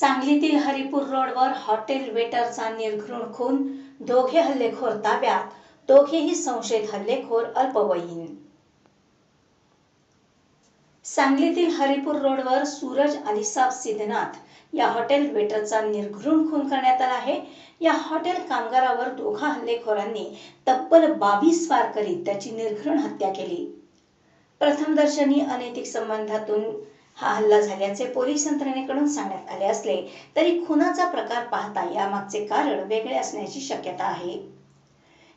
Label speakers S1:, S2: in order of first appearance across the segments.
S1: सांगलीतील हरिपूर रोडवर हॉटेल वेटरचा निर्घृण खून दोघे हल्लेखोर ताब्यात दोघेही संशयित हल्लेखोर अल्पवयीन. सांगलीतील हरिपूर रोडवर सूरज अलिसाब सिद्धनाथ या हॉटेल वेटरचा निर्घृण खून करण्यात आला आहे. या हॉटेल कामगारावर दोघा हल्लेखोरांनी तब्बल बावीस वार करीत त्याची निर्घृण हत्या केली. प्रथमदर्शनी अनैतिक संबंधातून हा हल्ला झाल्याचे पोलीस यंत्रणेकडून सांगण्यात आले असले तरी खुनाचा प्रकार पाहता यामागचे कारण वेगळे असण्याची शक्यता आहे.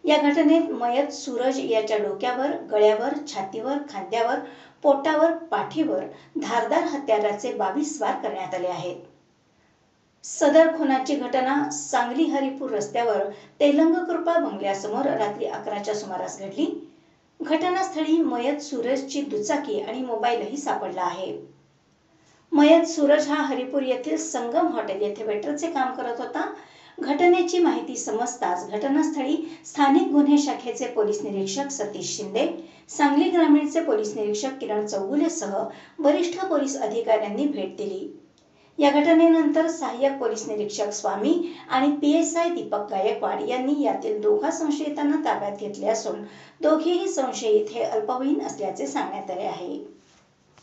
S1: या घटनेत मयत सूरज याच्या डोक्यावर गळ्यावर छातीवर खांद्यावर पोटावर पाठीवर धारदार हत्याराचे बावीस वार करण्यात आले आहेत. सदर खुनाची घटना सांगली हरिपूर रस्त्यावर तेलंग कृपा बंगल्यासमोर रात्री अकराच्या सुमारास घडली. घटनास्थळी मयत सूरजची दुचाकी आणि मोबाईलही सापडला आहे. मयत सूरज हा हरिपूर येथील संगम हॉटेल येथे वेटरचे काम करत होता. घटनेची माहिती समजताच घटनास्थळी स्थानिक गुन्हे शाखेचे पोलीस निरीक्षक सतीश शिंदे सांगली ग्रामीणचे पोलीस निरीक्षक किरण चौगुलेसह वरिष्ठ पोलीस अधिकाऱ्यांनी भेट दिली. या घटनेनंतर सहाय्यक पोलीस निरीक्षक स्वामी आणि P S I Deepak Gaikwad यांनी यातील दोघा संशयितांना ताब्यात घेतले असून दोघेही संशयित हे अल्पवयीन असल्याचे सांगण्यात आले आहे.